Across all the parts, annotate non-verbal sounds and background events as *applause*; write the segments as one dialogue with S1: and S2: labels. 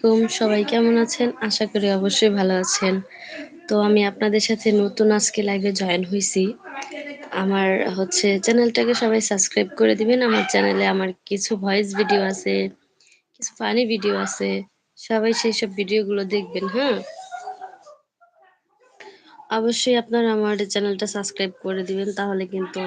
S1: কুম সবাই কেমন আছেন? আশা করি অবশ্যই ভালো আছেন। তো আমি আপনাদের সাথে নতুন আজকে লাইভে জয়েন হয়েছি আমার হচ্ছে চ্যানেলটাকে সবাই সাবস্ক্রাইব করে দিবেন। আমার চ্যানেলে আমার কিছু ভয়েস ভিডিও আছে, কিছু ফানি ভিডিও আছে। সবাই সেইসব ভিডিওগুলো দেখবেন, হ্যাঁ? অবশ্যই আপনারা আমার চ্যানেলটা সাবস্ক্রাইব করে দিবেন তাহলে কিন্তু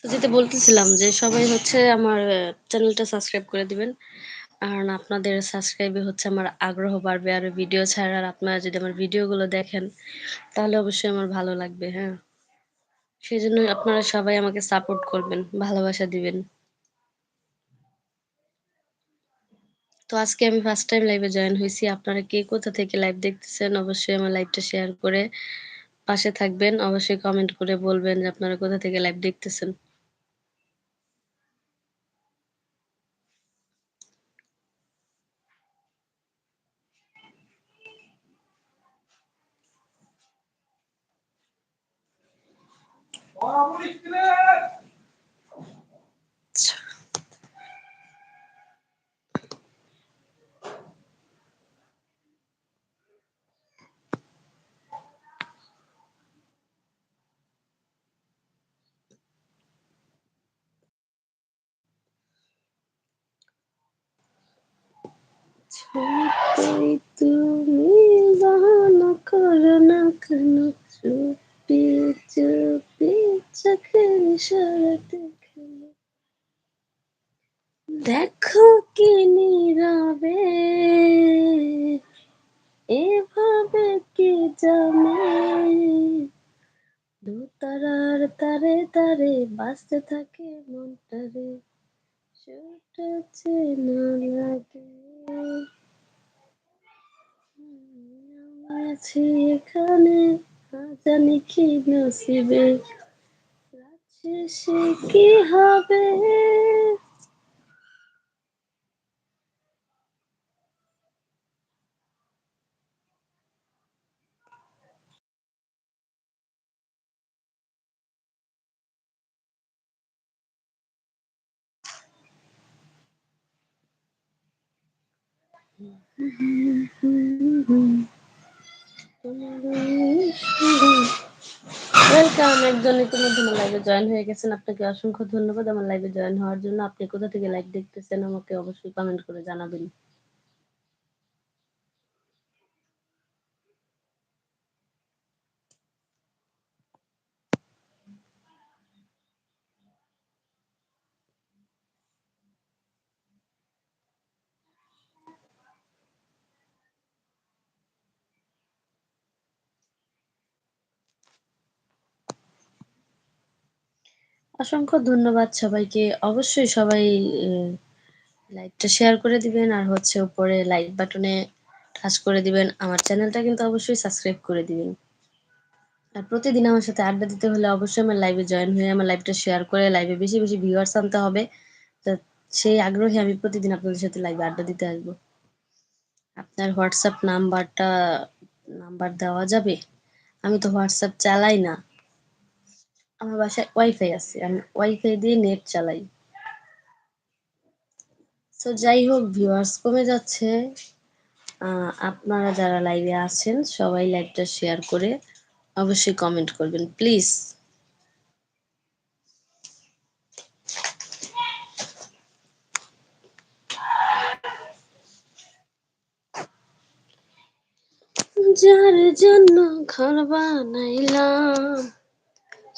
S1: তো যেটা বলতেছিলাম যে সবাই হচ্ছে আমার চ্যানেলটা সাবস্ক্রাইব করে দিবেন। কারণ আপনাদের সাবস্ক্রাইবে হচ্ছে আমার আগ্রহ বাড়বে আরও ভিডিও ছাড়ার। আপনারা যদি আমার ভিডিওগুলো দেখেন তাহলে অবশ্যই আমার ভালো লাগবে, হ্যাঁ? সেজন্যই আপনারা সবাই আমাকে সাপোর্ট করবেন, ভালোবাসা দিবেন। তো আজকে আমি ফার্স্ট টাইম লাইভে জয়েন হয়েছি আপনারা কে কোথা থেকে লাইভ দেখতেছেন অবশ্যই আমার লাইভটা শেয়ার করে পাশে থাকবেন। অবশ্যই কমেন্ট করে বলবেন যে আপনারা কোথা থেকে লাইভ দেখতেছেন। তুমি বাহানা করো না কেন চুপি চুপি দেখো কি নীরবে, এভাবে কি জানে? দু তারার তারে তারে বাঁচতে থাকে মনটারে ছুটেছে না লাগে। আছি এখানে জানি কি নসিবে। শেষে কি হবে? ওয়েলকাম একজন ইতিমধ্যে আমার লাইভে জয়েন হয়ে গেছেন। আপনাকে অসংখ্য ধন্যবাদ আমার লাইভে জয়েন হওয়ার জন্য। আপনি কোথা থেকে লাইভ দেখতেছেন আমাকে অবশ্যই কমেন্ট করে জানাবেন। অসংখ্য ধন্যবাদ সবাইকে। অবশ্যই সবাই লাইভটা শেয়ার করে দিবেন আর হচ্ছে উপরে লাইক বাটনে টাচ করে দিবেন। আমার চ্যানেলটা কিন্তু অবশ্যই সাবস্ক্রাইব করে দিবেন। আর প্রতিদিন আমার সাথে আড্ডা দিতে হলে অবশ্যই আমার লাইভে জয়েন হয়ে আমার লাইভটা শেয়ার করে লাইভে বেশি বেশি ভিউয়ার্স আনতে হবে। তো সেই আগ্রহে আমি প্রতিদিন আপনাদের সাথে লাইভে আড্ডা দিতে আসব। আপনার হোয়াটসঅ্যাপ নাম্বারটা, নাম্বার দেওয়া যাবে? আমি তো হোয়াটসঅ্যাপ চালাই না। আমার বাসায় ওয়াইফাই আছে, আমি ওয়াইফাই দিয়ে নেট চালাই। তো যাই হোক ভিউয়ার্স কমে যাচ্ছে। আপনারা যারা লাইভে আছেন, সবাই লাইভটা শেয়ার করে অবশ্যই কমেন্ট করবেন প্লিজ যার জন্য ঘর বানাইলাম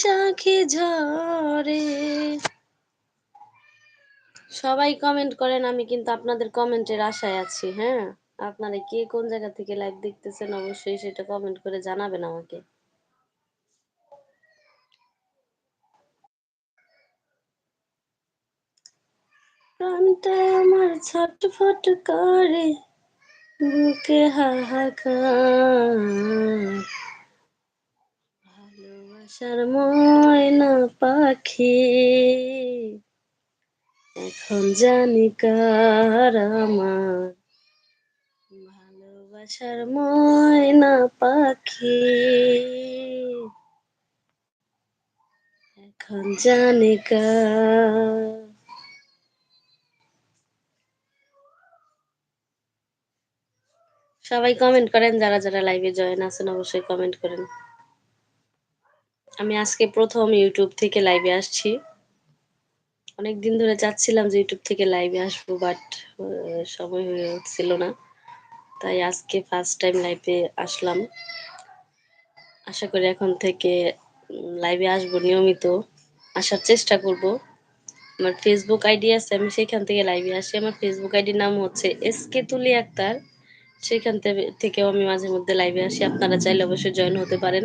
S1: বৈশাখী ঝরে সবাই কমেন্ট করেন, আমি কিন্তু আপনাদের কমেন্টের আশায় আছি হ্যাঁ? আপনারা কে কোন জায়গা থেকে লাইভ দেখতেছেন, অবশ্যই সেটা কমেন্ট করে জানাবেন আমাকে। প্রাণটা আমার ছটফট করে, বুকে হাহাকার। ভালোবাসার ময়না পাখি। এখন জানি কার আমার ভালোবাসার ময়না পাখি। এখন জানি সবাই কমেন্ট করেন, যারা যারা লাইভে জয়েন আছেন অবশ্যই কমেন্ট করেন। আমি আজকে প্রথম ইউটিউব থেকে লাইভে আসছি। অনেক দিন ধরে চাচ্ছিলাম যে ইউটিউব থেকে লাইভে আসব বাট সময় হয়ে উঠছিল না। তাই আজকে ফার্স্ট টাইম লাইভে আসলাম। আশা করি এখন থেকে লাইভে আসব নিয়মিত। আসার চেষ্টা করব। আমার ফেসবুক আইডি আছে, আমি সেখান থেকে লাইভে আসি। আমার ফেসবুক আইডির নাম হচ্ছে এস কে তুলি আক্তার। সেখান থেকেও আমি মাঝে মধ্যে লাইভে আসি। আপনারা চাইলে অবশ্যই জয়েন হতে পারেন।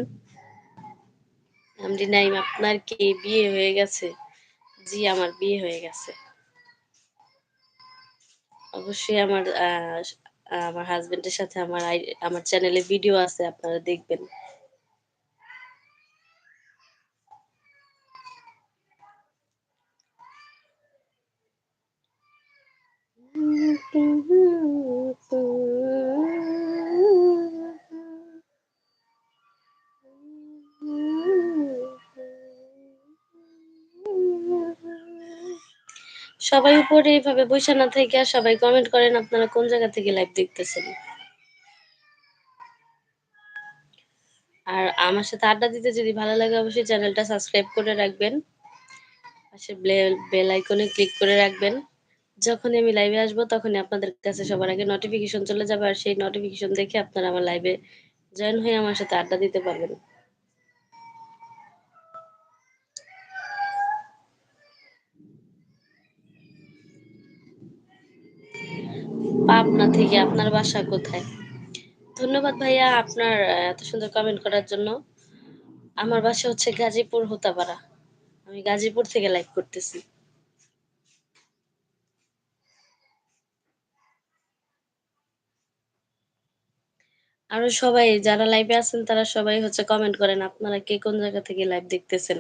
S1: আমরি নাইম, আপনার কি বিয়ে হয়ে গেছে? জি, আমার বিয়ে হয়ে গেছে। অবশ্যই আমার আমার হাজবেন্ডের সাথে আমার আমার চ্যানেলে ভিডিও আছে, আপনারা দেখবেন। সবাই উপরে এইভাবে বসে না থেকে আর সবাই কমেন্ট করেন আপনারা কোন জায়গা থেকে লাইভ দেখতেছেন। আর আমার সাথে আড্ডা দিতে যদি ভালো লাগে অবশ্যই চ্যানেলটা সাবস্ক্রাইব করে রাখবেন। পাশে বেল আইকনে ক্লিক করে রাখবেন। যখনই আমি লাইভে আসব তখনই আপনাদের কাছে সবার আগে নোটিফিকেশন চলে যাবে আর সেই নোটিফিকেশন দেখে আপনারা আমার লাইভে জয়েন হয়ে আমার সাথে আড্ডা দিতে পারবেন। পাবনা থেকে আপনার বাসা কোথায়? ধন্যবাদ ভাইয়া আপনার এত সুন্দর কমেন্ট করার জন্য। আমার বাসা হচ্ছে গাজীপুর হোতাপাড়া। আমি গাজীপুর থেকে লাইভ করতেছি। আরও সবাই যারা লাইভে আছেন, তারা সবাই হচ্ছে কমেন্ট করেন, আপনারা কে কোন জায়গা থেকে লাইভ দেখতেছেন?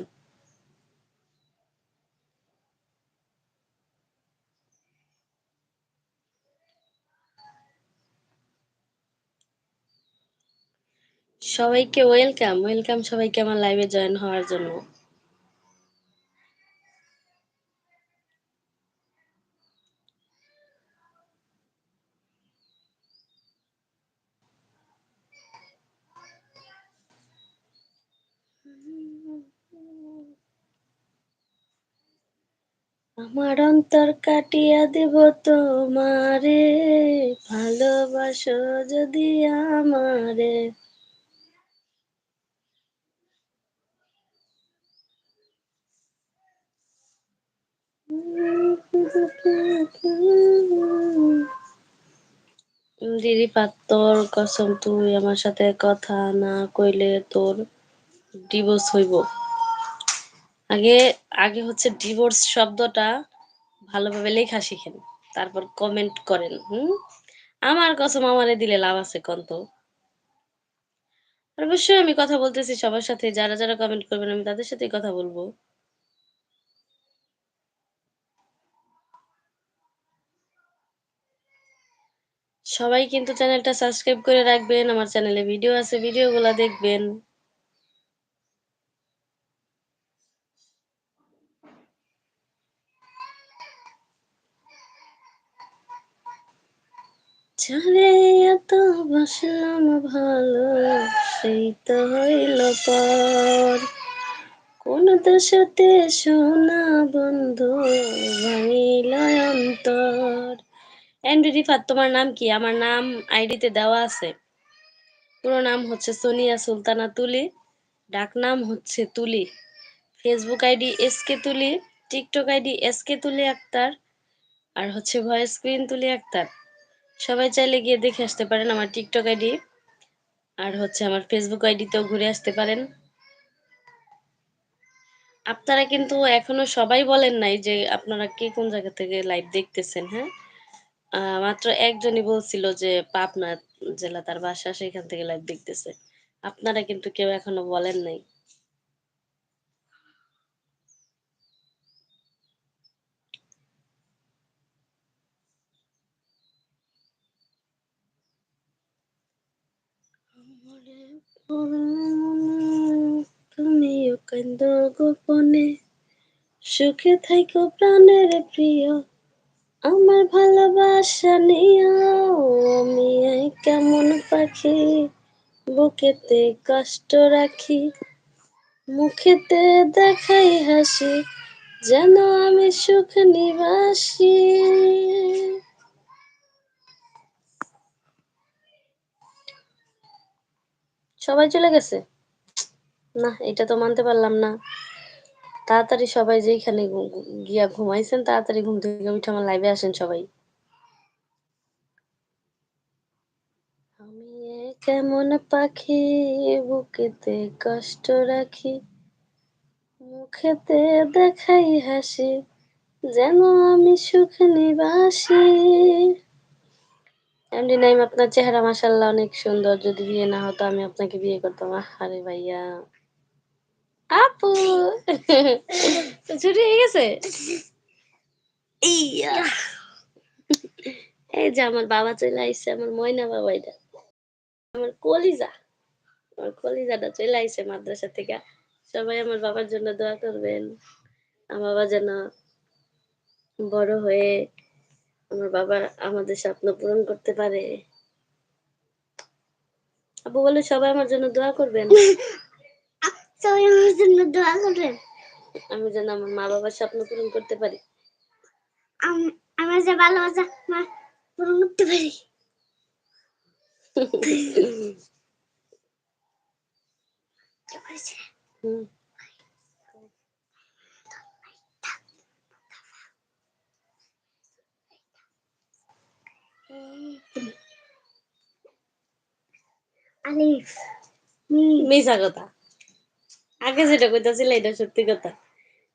S1: সবাইকে ওয়েলকাম। ওয়েলকাম সবাইকে আমার লাইভে জয়েন হওয়ার জন্য। আমার অন্তর কাটিয়া দেব তোমারে, ভালোবাসো যদি আমারে। দিদি পাত্তর, কসম তুই আমার সাথে কথা না কইলে তোর ডিভোর্স হইব। আগে আগে হচ্ছে ডিভোর্স শব্দটা ভালোভাবে লেখা শিখেন, তারপর কমেন্ট করেন, হুম? আমার কসম আমারে দিলে লাভ আছে কন্ত অবশ্যই আমি কথা বলতেছি সবার সাথে, যারা যারা কমেন্ট করবেন আমি তাদের সাথেই কথা বলব। সবাই কিন্তু চ্যানেলটা সাবস্ক্রাইব করে রাখবেন, আমার চ্যানেলে ভিডিও আছে, ভিডিওগুলো দেখবেন। চলে এত বসলাম ভালো, সেই তো হইল পর। কোন দশতে সোনা বন্ধু, ভাঙিল অন্তর। এন্ডি রিফাত, তোমার নাম কি? আমার নাম আইডিতে দেওয়া আছে। পুরো নাম হচ্ছে সোনিয়া সুলতানা তুলি, ডাক নাম হচ্ছে তুলি। ফেসবুক আইডি এস কে তুলি, টিকটক আইডি এস কে তুলি আক্তার, আর হচ্ছে ভয়েস স্ক্রিন তুলি আক্তার। সবাই চাইলে গিয়ে দেখে আসতে পারেন আমার টিকটক আইডি, আর হচ্ছে আমার ফেসবুক আইডিতেও ঘুরে আসতে পারেন। আপনারা কিন্তু এখনও সবাই বলেন নাই যে আপনারা কে কোন জায়গা থেকে লাইভ দেখতেছেন হ্যাঁ? মাত্র একজনই বলছিল যে পাবনা জেলা তার বাসা সেখান থেকে লাইভ দেখতেছে। আপনারা কিন্তু কেউ এখনও বলেন নাই। গোপনে সুখে থাইকো প্রাণের প্রিয়। আমার ভালোবাসা আমি কেমন পাখি? বুকেতে কষ্ট রাখি, মুখেতে দেখাই হাসি, যেন আমি সুখ নিবাসী। সবাই চলে গেছে? না, এটা তো মানতে পারলাম না। তাড়াতাড়ি সবাই যেখানে গিয়া ঘুমাইছেন, তাড়াতাড়ি ঘুম থেকে উঠে আমার লাইভে আসেন সবাই। আমি কেমন পাখি বুকেতে কষ্ট রাখি মুখেতে দেখাই হাসি যেন আমি সুখ নিবাসী। এমডি নাইম আপনার চেহারা মাসাল্লাহ অনেক সুন্দর। যদি বিয়ে না হতো আমি আপনাকে বিয়ে করতাম। আরে ভাইয়া। আপু! ছুটি হয়ে গেছে? এই যে আমার বাবা চলে আইসে আমার ময়না বাবা এটা আমার কলিজা। আমার কলিজাটা চলে আইসে মাদ্রাসা থেকে। সবাই আমার বাবার জন্য দোয়া করবেন। আমার বাবা যেন বড় হয়ে আমার বাবা আমাদের স্বপ্ন পূরণ করতে পারে। আবু বলে সবাই আমার জন্য দোয়া করবেন।
S2: সবাই আমার জন্য দোয়া করবেন।
S1: আমি যেন আমার মা বাবার স্বপ্ন পূরণ করতে পারি।
S2: আম- আমার যে ভালোবাসা পূরণ করতে পারি। *laughs* আলিফ
S1: কথা। আগে যেটা কইতাছিল এটা সত্যি কথা।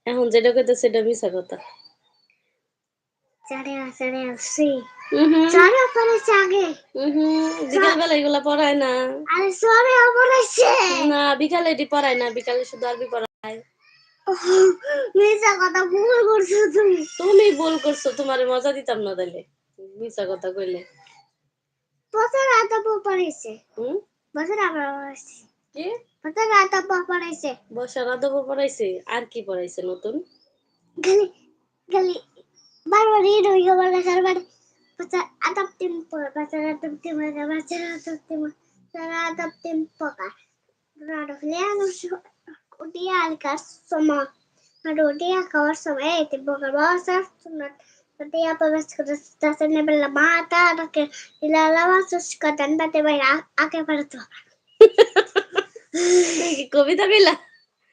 S1: এখন যেটা কইতাছে সেটা মিশা কথা।
S2: চারে চারে পড়েছে আগে।
S1: এগুলা পড়ায় না।
S2: আরে সরে পড়েছে
S1: না বিকালে এটি পড়ায় না বিকালে শুধু আরবি পড়ায়।
S2: মিশা কথা ভুল করছ তুমি।
S1: তুমি ভুল করছ তোমার মজা দিতাম না তাইলে। মিশা কথা কইলে।
S2: বছর রাত পড়েছে।
S1: হুম?
S2: বছর আবার পড়েছে।
S1: কি?
S2: বছর রাত পড়েছে।
S1: বর্ষা রাধব পড়াইছে আর কি পড়াইছে নতুন?
S2: খালি খালি Barbarino, yo voy a salvar. Pasar a tiempo, pasar a tiempo, pasar a tiempo, pasar a tiempo. Raro, leanos un día al caso somos. Un día acabar sobre el eh, tiempo que vamos a sonar. Un día podemos contestar en la mata, que la lava sus cantando te a que para tu. *laughs*
S1: Comí también la.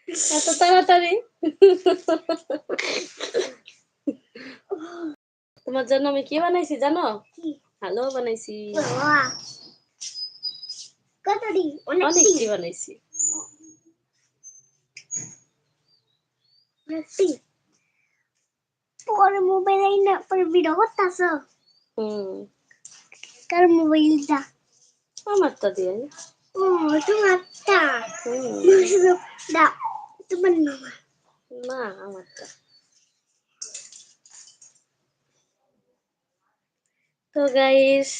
S1: La también. *laughs* তোমার জন্য আমি কি বানাইছি জানো? ভালো বানাইছি
S2: Wah. Kata di onek
S1: অনেক
S2: si.
S1: কি বানাইছি
S2: Berarti. Por mobile ini per video kota so.
S1: হুম
S2: mobile dah.
S1: আমারটা দিয়ে
S2: Oh, itu mata.
S1: হুম.
S2: Itu benar.
S1: না আমারটা তো গাইস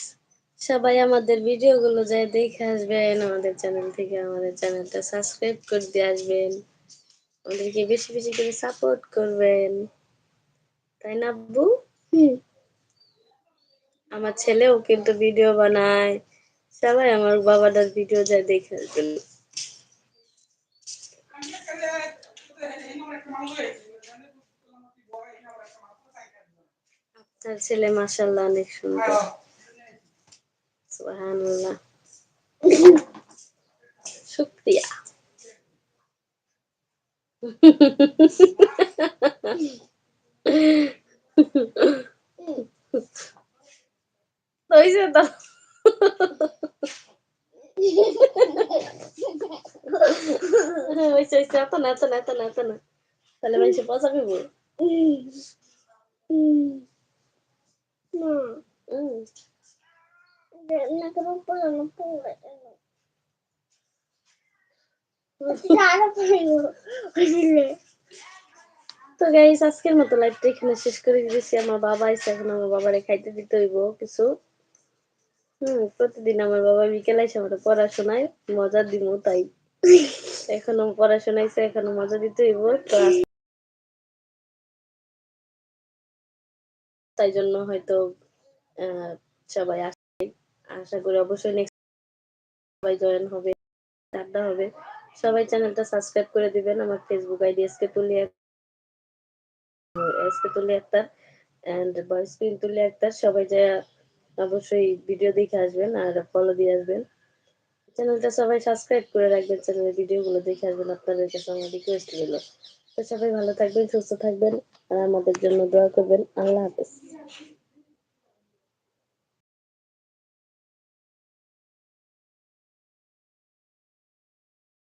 S1: সবাই আমাদের ভিডিওগুলো যায় দেখে আসবেন আমাদের চ্যানেল থেকে আমাদের চ্যানেলটা সাবস্ক্রাইব করে দিয়ে আসবেন। আমাদেরকে বেশি বেশি করে সাপোর্ট করবেন। তাই না আব্বু. আমার ছেলেও কিন্তু ভিডিও বানায়। সবাই আমার বাবাটার ভিডিও যায় দেখে আসবেন। আপনার ছেলে মাসাল্লাহ অনেক সুন্দর। সুবহানাল্লাহ। শুক্রিয়া। হয়েছে তো হয়েছে হয়েছে এত না এত না এত না এত না। তাহলে মানুষে পচা খাইব তো গাইস আজকের মতো লাইভটা এখানে শেষ করে দিয়েছি আমার বাবা এসে এখন আমার বাবারে খাইতে দিতে হইব কিছু হুম প্রতিদিন আমার বাবা বিকেলে এসে আমার পড়াশোনায় মজা দিব তাই এখনও পড়াশোনা এসে এখনও মজা দিতে হইব তাই জন্য হয়তো সবাই আসে, আশা করি অবশ্যই নেক্সট সবাই জয়েন হবে, আড্ডা হবে। সবাই চ্যানেলটা সাবস্ক্রাইব করে দিবেন, আমার Facebook ID SK Tuli SK Tuli Akter and বয়েস কুইন তুলি আক্তার সবাই যা অবশ্যই ভিডিও দেখে আসবেন আর ফলো দিয়ে আসবেন। চ্যানেলটা সবাই সাবস্ক্রাইব করে রাখবেন চ্যানেলের ভিডিওগুলো দেখে আসবেন আপনাদের কাছে আমার রিকোয়েস্ট রইল। তো সবাই ভালো থাকবেন, সুস্থ থাকবেন আর আমাদের জন্য দোয়া করবেন। আল্লাহ হাফেজ। she's